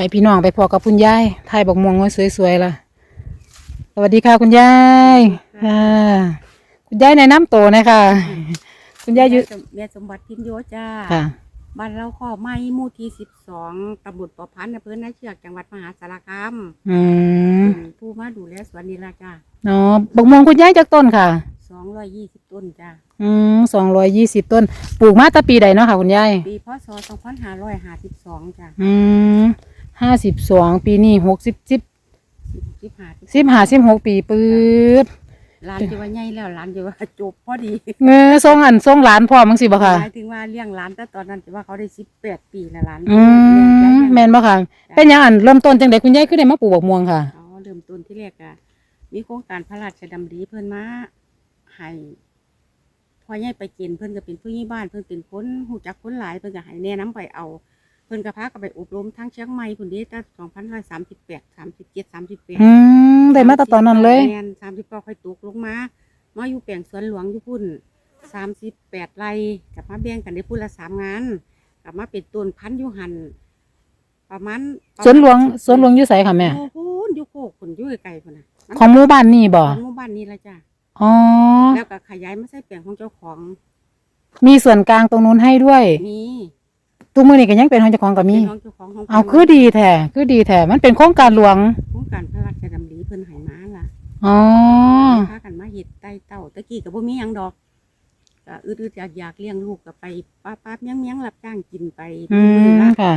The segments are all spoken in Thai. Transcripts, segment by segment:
ไปพี่น้องไปพอกับคุณยายถ่ายบอกม่วงไว้สวยๆล่ะ สวัสดีค่ะคุณยายค่ะคุณยายในน้ำโตวนะคะคุณยายอยู่แม่สมบัติพินโยจ้าค่ะบ้านเราข้อไม้หมู่ที่สิบสองตำบลปอพันธ์อำเภอนาเชือกจังหวัดมหาสารคามอืมเป็นผู้มาดูแลสวนนี่ละจ้าเนาะบอกม่วงคุณยายจากต้นค่ะสองร้อยยี่สิบต้นจ้าอืมสองร้อยยี่สิบต้น ปลูกมาตั้งปีใดเนาะค่ะคุณยาย ปีพศสองพันห้าร้อยห้าสิบสองจ้าอืม ห้าสิบสองปีนี้หกสิบสิบสิบสิบห้าสิบห้าสิบหกปีปืดร้านจะว่าใหญ่แล้วร้านจะว่าจบพอดีเงอส่งอันส่งหลานพ่อมั้งสิบ่ค่ะหมายถึงว่าเลี้ยงร้านแต่ตอนนั้นจะว่าเขาได้สิบแปดปีแล้วร้านอืมแม่นบ่ค่ะ เป็นหยังอันเริ่มต้นจังไดคุณยายคือได้มาปลูกบักม่วงค่ะอ๋อเริ่มต้นที่แรกอะมีโครงการพระราชดำริเพิ่นมาให้พ่อใหญ่ไปกินเพิ่นก็เป็นผู้ใหญ่บ้านเพิ่นเป็นคนหูจักคนหลายเพิ่นก็ให้แนะนํไปเอา เพิ่นก็พาก็ไปอบรมทั้งเชียงใหม่พุ่นเด้ตั้งสองพันร้อยสามสิบแปดสามสิบเจ็ดสามสิบแปดอืมได้มาแต่ตอนนั้นเลยแม่นสามสิบเก้าค่อยตกลงมามาอยู่แปลงสวนหลวงอยู่พุ่นสามสิบแปดไร่กลับมาแบ่งกันได้พุ่นละสามงานกลับมาเป็นต้นพันธุ์อยู่หันประมาณประมาณสวนหลวงสวนหลวงอยู่ไสค่ะแม่โอ้โหอยู่โคกพุ่นอยู่ไกลๆพุ่นน่ะมันของหมู่บ้านนี่บ่ของหมู่บ้านนี้ละจ้ะอ๋อแล้วก็ขยายมาใส่แปลงของเจ้าของ มีส่วนกลางตรงนู้นให้ด้วยมี ทุกมื้อนี้ก็ยังเป็นของเจ้าของก็มี เป็นของเจ้าของของเอาคือดีแท้คือดีแท้มันเป็นโครงการหลวงโครงการพระราชดำริเพิ่นให้มาล่ะอ๋อพากันมาเฮ็ดใต้เต้าตะกี้ก็บ่มีหยังดอกก็อึดๆอยากๆเลี้ยงลูกก็ไปป้าป้าๆเมียงๆรับจ้างกินไปอืมื้อมละค่ะ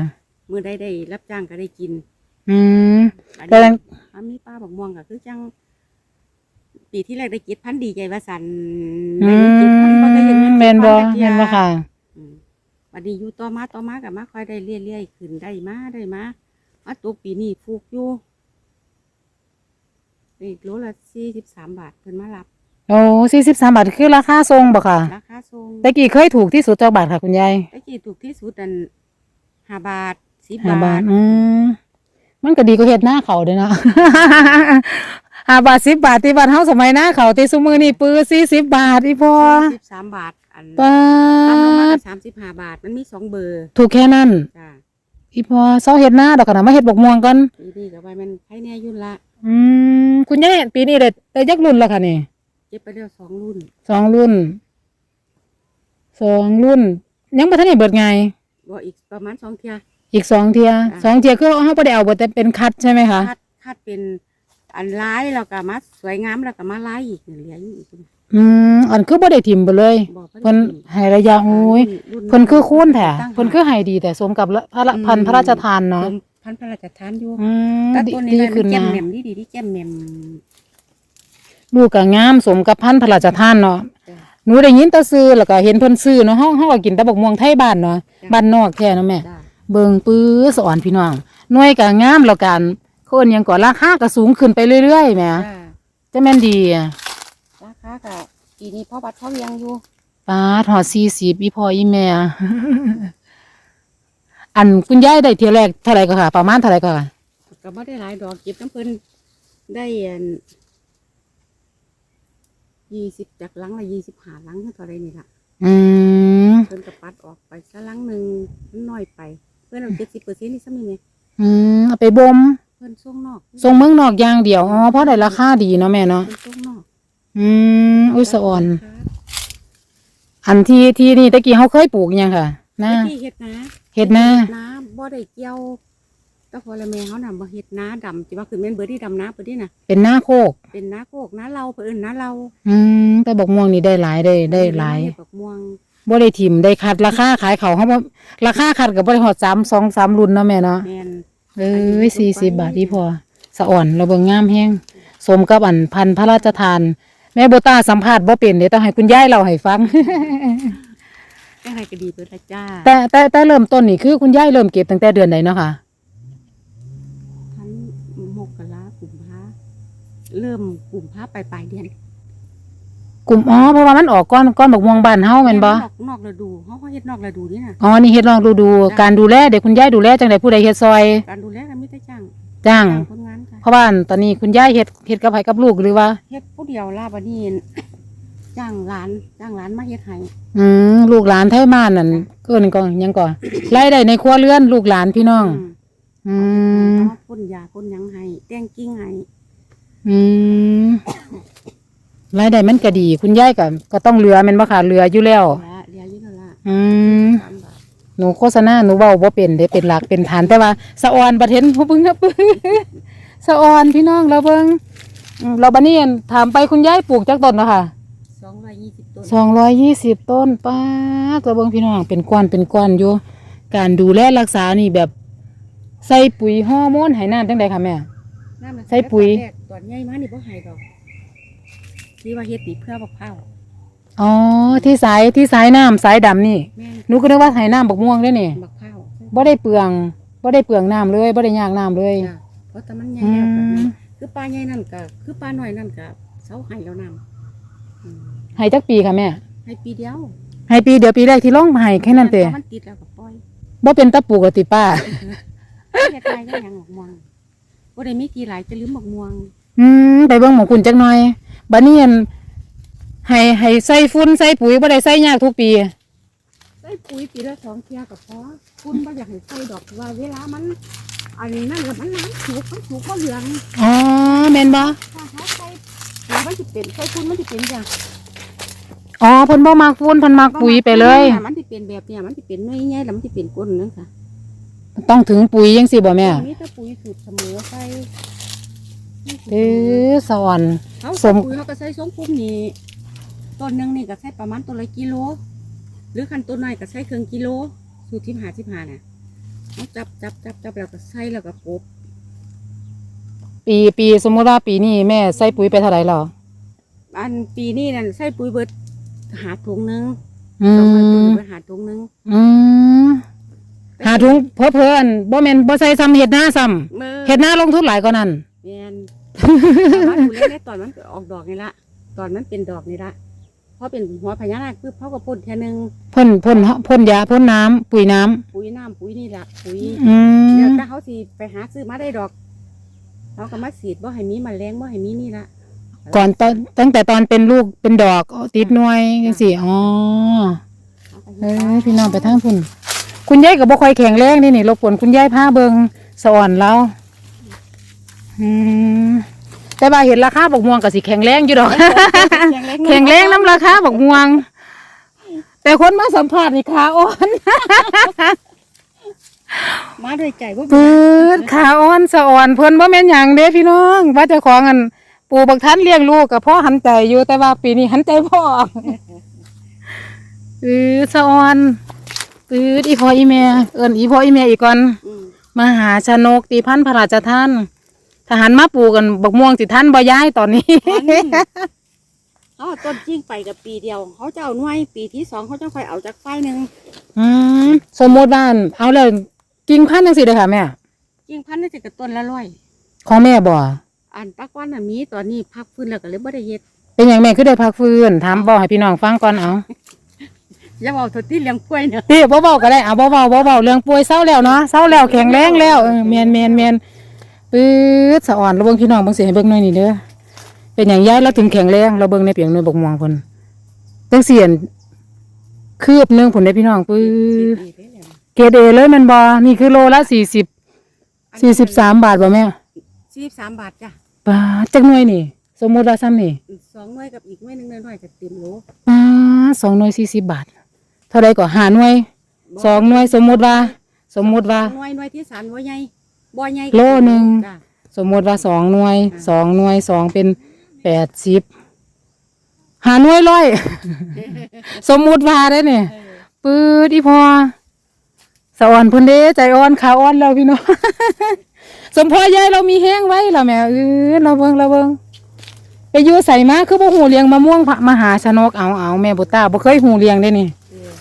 มื้อใดได้รับจ้างก็ได้กินอืม อันแต่นี้อามีป้าบักม่วงก็คือจัง ปีที่แรกได้เจ็ดพันดีใจว่าสันอืได้เจ็ดพันบ่ได้เห็นเงิมนแม่นบ่7,000จักเที่ยแม่นบ่ค่ะ อืมบัดนี้อยู่ต่อมาต่อมากับมาค่อยได้เรื่อยๆขึ้นได้มาได้มามาตัวปีนี้ฟูกอยู่อีกโลละสี่สิบสามบาทเพิ่นมารับ โอ้43บาทคือราคาทรงบ่ค่ะ ราคาส่งแต่กี้เคยถูกที่สุดจักบาทค่ะคุณยายตะกี้ถูกที่สุดอันห้าบาทสิบห้าบาบาทท อืมมันก็ดีกว่าเฮ็ดหน้าเขาเด้อเนาะ ห้าบาทสิบบาทที่บ้านเฮาสมัยหน้าเขาที่ซุมื้อนี่ปื้อ40บาทอีพอ สิบสามบาท อันป้าตามลงมาดก็สามสิบห้าบาทมันมีสองเบอร์ถูกแค่นั้นจ้าอีพอเซาเฮ็ดหน้าดอกกันนะมาเฮ็ดบกม่วงกันปีนี้ก็ว่ามันใครแน่ยุ่นละอืมคุณยายปีนี้ได้ได้จักรุ่นแล้วค่ะนี่เจ็บไปเดียวสองรุ่นสองรุ่นสองรุ่น ยังบ่ทันได้เบิดไงบ่อีกประมาณสองเทีย อีกสองเทียสองเทียคือเฮาบ่ได้เอาเบิดแต่เป็นคัดใช่ไหมคะคัดคัดเป็นอันร้ายแล้วก็มาสวยงามแล้วก็มาลายอีกเหลืออยู่อีก อืมอันคือบ่ได้ถิ่มไปเลยบอกเพิ่นให้ระยะโอ้ยเพิ่นคือคูณแท้เพิ่นคือให้ดีแต่สมกับพระพันธุ์พระราชทานเนาะพันพระราชทานอยู่อืมแต่ดีตัวนี้ดีมันขึ้นแจ่มมาแหม่มดีดีที่แจ่มแหม่มลูกก็งามสมกับพันธุ์พระราชทานเนาะจ้ะหนูได้ยินแต่ซื้อแล้วก็เห็นเพิ่นซื้อเนาะเฮาเฮาก็กินแต่บักม่วงไทยบ้านเนาะบ้านนอกแท้เนาะแม่จ้าเบิ่งปื้อสอนพี่น้องหน่วยก็งามแล้วกันคนยังก่อราคาก็สูงขึ้นไปเรื่อยๆแหมจ้าจะแม่นดี อะราคาก็ปีนี้พ่อบัดพ่อเวียงอยู่ป้าดฮอด40อีพ่ออีแม่ อันคุณยายได้เที่ยแรกเท่าไหร่ก็ค่ะ ประมาณเท่าไหร่ก็ค่ะก็บ่ได้หลายดอกเก็บน้ำเพิ่นได้อันยี่สิบจากหลังละยี่สิบห้าหลังเท่าไรนี่ล่ะอืมเพิ่นก็ปัดออกไปซะหลังหนึ่งมันน้อยไป เพิ่นเอาเจ็ดสิบเปอร์เซ็นต์นี่ซ้ำนี่ไงอืมเอาไปบ่มเพิ่นส่งนอกส่งเมืองนอกอย่างเดียวอ๋อเพราะได้ราคาดีเนาะแม่เนาะเพิ่นส่งนอก อืมอุ้ยสะอ่อน อันที่ที่นี่ตะกี้เขาเคยปลูกอิหยังค่ะหน้าไอ้ที่เฮ็ดนา เฮ็ดนานาบ่ได้เกี่ยวแต่พอละแม่เขาน่ะบ่เฮ็ดนาดำสิว่าคือแม่นเบิดที่ดำนาเพิ่นนี่น่ะเป็นหน้าโคก เป็นนาโคกนาเราเพิ่นนาเราอืมแต่บอกม่วงนี่ได้หลายได้ได้หลายเฮ็ดบักม่วงบ่ได้ถิ่มได้คัดราคาขายเขาเขาบ่ราคาคัดก็บ่ได้ฮอด3 2 3รุ่นเนาะแม่เนาะ แม่น เอ้ย40บาทที่พอ สะอ่อนเราเบิ่งงามแฮงสมกับอันพันธุ์พระราชทาน แม่โบตาสัมภาษณ์บ่เป็นเดี๋ยวต้องให้คุณยายเล่าให้ฟังจังไดก็ดีเบิดละจ้าแต่แต่แต่เริ่มต้นนี่คือคุณยายเริ่มเก็บตั้งแต่เดือนใดเนาะค่ะ ทันมกรากุมภาเริ่มกุมภาปลายปลายๆเดือนกลุ่มอ๋อเพราะว่ามันออกก้อนก้อนบักม่วงบ้านเฮาแม่นบ่นอกนอกฤดูเฮาก็เฮ็ดนอกฤดูนี่น่ะ อ๋อนี่เฮ็ดลองดูดูการดูแลเด็กคุณยายดูแลจังไดผู้ใดเฮ็ดซอย การดูแลก็มีแต่จ้างจ้าง จ้างคนงานค่ะ เพราะว่าตอนนี้คุณยายเฮ็ดเฮ็ดกับไผกับลูกหรือว่า เฮ็ดผู้เดียวลาบัดนี้จ้างหลานจ้างหลานมาเฮ็ดให้อืมลูกหลานไทยบ้านนั่นเกินก็ยังก่อรายได้ในครัวเรือนลูกหลานพี่น้องมอืมเอาพ่นยาพ่นหยังให้แต่งกิ่งให้อืมรายได้มันก็ดี คุณยายก็ก็ต้องเหลือแม่นบ่ค่ะเหลืออยู่แล้วละเรียอยู่นั่นละอืม สามบาทหนูโฆษณาหนูเว้าบ่เป็นเด้เป็นหลักเป็นฐานแต่ว่าสะออนบ่เห็นผู้เบิ่งครับ สะออนพี่น้องเราเบิ่งอืมเราบัดนี้อั่นถามไปคุณยายปลูกจักต้นเนาะค่ะ สองร้อยยี่สิบต้นสองร้อยยี่สิบต้นป้าตัวเบิ้งพี่น้องเป็นก้อนเป็นก้อนอยู่ การดูแลรักษานี่แบบ ใส่ปุ๋ยฮอร์โมนให้น้ำจังใดค่ะแม่ น้ำมันใส่ปุ๋ย ตอนแรกตอนใหญ่มานี่บ่ให้ดอกนี่ว่าเฮ็ดนี่เพื่อบักพร้าวอ๋อที่สายที่สายน้ำสายดำนี่แม่นหนูก็นึกว่าให้น้ำบักม่วงเด้วยนี่บักพร้าวบ่ได้เปลืองบ่ได้เปลืองน้ำเลยบ่ได้ยากน้ำเลย จ้ะ เพราะแต่มันใหญ่อืแล้วแบบมนั้นคือปลาใหญ่นั่นก็คือปลาน้อยนั่นก็เสาให้แล้วน้ำอืมให้จักปีค่ะแม่ ให้ปีเดียวให้ปีเดียวปีแรกที่ลงให้แค่นั้นเตะพอมันติดแล้วก็ปล่อยบ่เป็นตะปูกะติป้าเฮ็ดได้ก็ยังบักม่วงบ่ได้มีกี่หลายจะลืมบักม่วงอืมไปเบิ่งหมองคุณจักหน่อยบัดนี้อั่นให้ให้ใส่ฝุ่นใส่ปุ๋ยบ่ได้ใส่ยากทุกปี ใส่ปุ๋ยปีละสองเที่ยก็พอคุณบ่อยากให้ใส่ดอกว่าเวลามัน อันนี้นั่นแล้วมันน้ำสุกมันสุกก็เหลืองอ๋อแม่นบ่ถ้าเขาใส่ปุ๋ยมันสิเป็นใส่คุณมันสิเป็นอย่างอ๋อเพิ่นบ่มักฝุ่นเพิ่นมักปุ๋ยไปเลย มันสิเป็นแบบเนี้ยมันสิเป็นหน่วยใหญ่แล้วมันสิเป็นก้นนั่นค่ะต้องถึงปุ๋ยยังสิบ่แม่มีแต่ปุ๋ยสูตรเสมอใส่เออสอนเขาสใส่มปุ๋ยเขาก็ใส่สองปุ่มนี่ต้นหนึงนี่ก็ใส่ประมาณต้นละกิโล หรือคันต้นน้อยก็ใส่ครึ่งกิโล สูตรที่หาที่หาน่ะเขา จับจับจับจับแล้วก็ใส่แล้วก็กบปีปีสมมุติว่าปีนี้แม่ใส่ปุ๋ยไปเท่าไหร่แล้วอันปีนี้นั่นใส่ปุ๋ยเบิดหาถุงหนึงอืสองพันปุ๋ยมเบิดหาถุงหนึงอืมหาถุงเพอเพออันบ่แม่นบ่ใส่ซ้ำเฮ็ดหน้าซ้ำเมื่อเฮ็ดหน้าลงทุนหลายกว่านั้นแม่นแต่ว่าดูแลในตอนมันออกดอกนี่ละตอนมันเป็นดอกนี่ละ พอเป็นหัวพญานาคปุ๊บเขาก็พ่นแค่นึงพ่นพ่นพ่นยาพ่นน้ำปุ๋ยน้ำปุ๋ยน้ำปุ๋ยนี่ละปุ๋ยอืเดี๋ยวมถ้าเขาสิไปหาซื้อมาได้ดอกเขาก็มาสีดบ่ให้มีแมลงบ่ให้มีนี่ละ ก่อนตอนตั้งแต่ตอนเป็นลูกเป็นดอกติดหน่วยจังซี่อ๋อเขาก็เอเฮ็ดอพี่น้องไปทางพุ่น คุณยายก็บ่ค่อยแข็งแรงนี่นี่รบกวนคุณยายพาเบิงสอนเราอืมแต่ว่าเห็นราคาบกม่วงก็สิแข็งแรงอยู่ดอก แข็งแรงน้ำราคาบกม่วง แต่คนมาสัมภาษณ์นี่ขาอ่อน มาด้วยใจบ่ปืดขาอ่อนสะอ่อนเพิ่นบ่แม่นหยังเด้พี่น้อง ว่าเจ้าของอันปู่บักทันเลี้ยงลูกกับพ่อหันใจอยู่แต่ว่าปีนี้หันใจพ่อปืดสะอ่อนปืดอีพ่ออีแม่เอิ้นอีพ่ออีแม่อีกก่อนอืมมหาชนกตีพันธุ์พระราชทานทหารมาปลูกกันบักม่วงสิท่านบ่ย้ายตอนนี้ เขาเอาต้นจริงไปกับปีเดียว เขาจะเอาหน่วยปีที่สองเขาจะค่อยเอาจากไฟหนึ่งอืมสมมติว่าอั่นเอาแล้วกิ่งพันธุ์จังซี่เด้อค่ะแม่จริงพันธุ์นี่จะกับต้นละร้อยของแม่บ่อันปักวันน่ะมีตอนนี้พักฟื้นแล้วก็เลยบ่ได้เฮ็ดเป็นหยังแม่คือได้พักฟื้นถามบ่ให้พี่น้องฟังก่อนเอาอย่าเอาทดที่เลี้ยงป่วยเนอะติบ่เว้าก็ได้เอาบ่เว้าบ่เว้าเรื่องป่วยเศร้าแล้วเนาะเศร้าแล้วแข็งแรงแล้วเออแม่นแม่นแม่นปื๊ดสะอ่อนแล้วเบิ่งพี่น้องเบิ่งสิให้เบิ่งหน่อยนี่เด้อ เป็นหยังย้ายแล้วถึงแข็งแรงเราเบิ่งในเปียงหน่วยบักม่วงเพิ่นจังเสียนคืบหนึงพุ่นเด้อพี่น้องปื๊ดดีไปแล้วเกรดเอเลยแมันบอนี่คือโลละสี่สิบสี่สิบสามบาทบ่แม่สี่สิบสามบาทจ้ะบาทจักหน่วยนี่ สมมุติว่าซ้ำนี่สองหน่วยกับอีกหน่วยหนึงหน่อยๆจะเต็มโหลบาทสองหน่วยสี่สิบบาท เท่าไรก็หาหน่วยสองหน่วยสมมุติว่า สมมุติว่าหน่วยหน่วยที่สามบ่ใหญ่บ่ใหญ่โลหนึ่ง จ้ะ สมมุติว่าสองหน่วยสองหน่วยสองเป็น แปดสิบหาหน่วยร้อย สมมุติว่าได้เนี่ยเออปื๊ดอีพอสะอ่อนเพิ่นเด้ใจอ่อนขาอ่อนแล้วพี่น้อง สมพอยายเรามีแห้งไว้แล้วแม่เออเราเบิ่งเราเบิ่งไปอยู่ใส่มาคือบ่หูเลี้ยงมะม่วงพระมหาชนกเอาเอาแม่บุตาบ่เคยหูเลี้ยงได้นี่เออ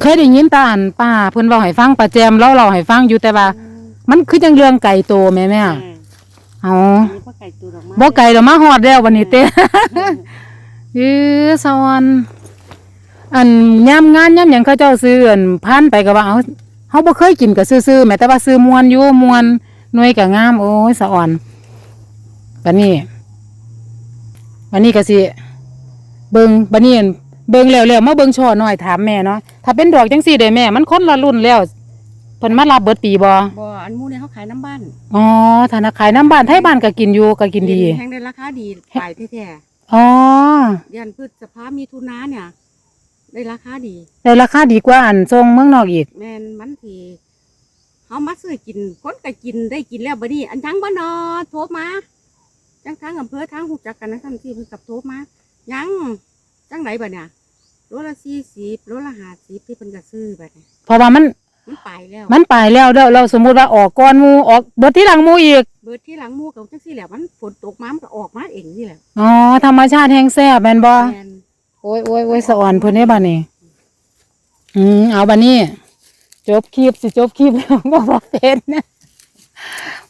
เคยได้ยินแตาอันป้าเพิ่นเว้าให้ฟังป้าแจมเล่าเราให้ฟังอยู่แต่ว่า มันคือจังเรื่องไก่โตแม่แม่ เออเอามีพ่อไก่ตูดออกมาบ่ไก่ดอกมาฮอดแล้ววันนี้เต้เออสวรรค์อันย่ำงานย่ำหยังเขาเจ้าซื้ออันพันไปก็ว่าเอาเฮาบ่เคยกินก็ซื้อๆแม้แต่ว่าซื้อมวนอยู่มวนหน่วยก็งาม โอ้ยสะอ่อนบัดนี้บัดนี้ก็สิเบิ่งบัดนี้อั่นเบิ่งแล้วแล้วมาเบิ่งช่อน้อยถามแม่เนาะถ้าเป็นดอกจังซี่เด้แม่ มันคนละรุ่นแล้วเพิ่นพิ่นมารับเบิดปีบ่บ่อันหมู่เนี่ยเขาขายน้ำบ้านอ๋อธนาคารน้ำบ้านไทยบ้านก็กินอยู่ก็กินดีแพงได้ราคาดีขายแท้อ๋อๆเดือนพฤษภามีทุนาเนี่ย ได้ราคาดี ได้ราคาดีกว่าอันทรงเมืองนอกอีก แม่นมันสิเฮามาซื้อกินคนก็กินได้กินแล้วบัดนี้ อันทั้งบ่นอโทรมาจังทางอำเภอทางฮู้จักกันนะท่านที่เพิ่นกับโทรมายังจังไหนบัดเนี่ยโลละ40โลละ50ที่เพิ่นก็ซื้อบัดนี้เพราะว่ามัน มันไปแล้วมันไปแล้วเด้อเราสมมุติว่าออกก่อนหมู่ออกเบิดที่หลังหมู่อีกเบิดที่หลังหมู่กับจังซี่แหละมันฝนตกมามันก็ออกมาเองนี่แหละอ๋อธรรมชาติแห่งแซ่บแม่นบ่แม่นโอ้ยโอ้ยโอ้ยสะอ่อนเพิ่นได้บัดนี้ อืมเอาบัดนี้ จบคลิปสิจบคลิปแล้วบ่บ่เป็นนะ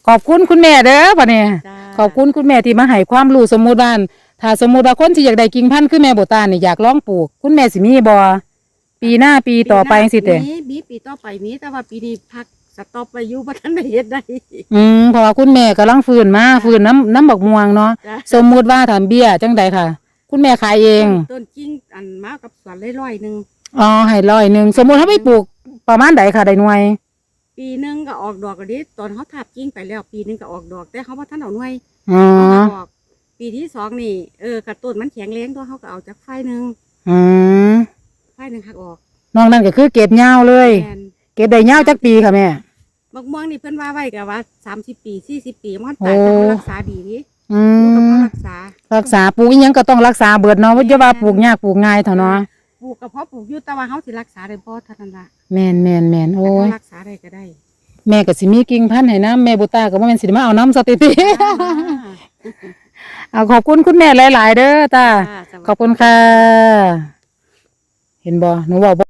ขอบคุณคุณแม่เด้อบัดนี้ จ้าขอบคุณคุณแม่ที่มาให้ความรู้สมมุติว่าถ้าสมมุติว่าคนที่อยากได้กิ่งพันธุ์คือแม่โบตานนี่อยากลองปลูก คุณแม่สิมีบ่ ปีหน้าปีต่อไปจังซี่เด้มีมีปีต่อไปมีแต่ว่าปีนี้พักสต็อปไปอยู่บ่ทันได้เฮ็ดได้ อืมเพราะว่าคุณแม่กำลังฟื้นมาฟื้นน้ำน้ำบักม่วงเนาะจ้ะ สมมุติว่าถามเบี้ยจังใดค่ะ คุณแม่ขายเองต้นกิ้งอันมากับสวนเลยร้อยหนึ่งอ๋อให้ร้อยหนึ่งสมมุติถ้าไปปลูกประมาณใดค่ะได้หน่วย ปีหนึ่งก็ออกดอกก็ดีตอนเขาทับกิ้งไปแล้ว ปีหนึ่งก็ออกดอก แต่เขาว่าท่านเอาหน่วยอ๋อเขาก็ออกปีที่สองนี่เออกระต้นมันแข็งแรงตัวเขาก็เอาจากไฟหนึ่งอืม ไฟหนึ่งหักออกนอกนั้นก็คือเก็บยาวเลยแทนเก็บได้ยาวจักปีค่ะแม่ บักม่วงนี่เพิ่นว่าไว้กับว่าสามสิบปีสี่สิบปีมันตายแต่โอ้เขารักษาดีนี่อืลูกกับม เขารักษารักษาปลูกอีหยังก็ต้องรักษาเบิดเนาะว่าจะว่าปลูกยากปลูกง่ายเท่าเนาะปลูกกับเพาะปลูกอยู่แต่ว่าเขาสิรักษาได้บ่เท่านั้นละแม่นแม่นแม่นโอ้แต่ยเขารักษาได้ก็ได้ แม่ก็สิมีกิ่งพันธุ์ให้น้ำแม่บุตาก็บ่แม่นสิมาเอาน้ำสติติ เอาขอบคุณคุณแม่หลาย ๆ เด้อตาจ้าสวัสดีขอบคุณค่ะ เห็นบ่หนูบอกบ่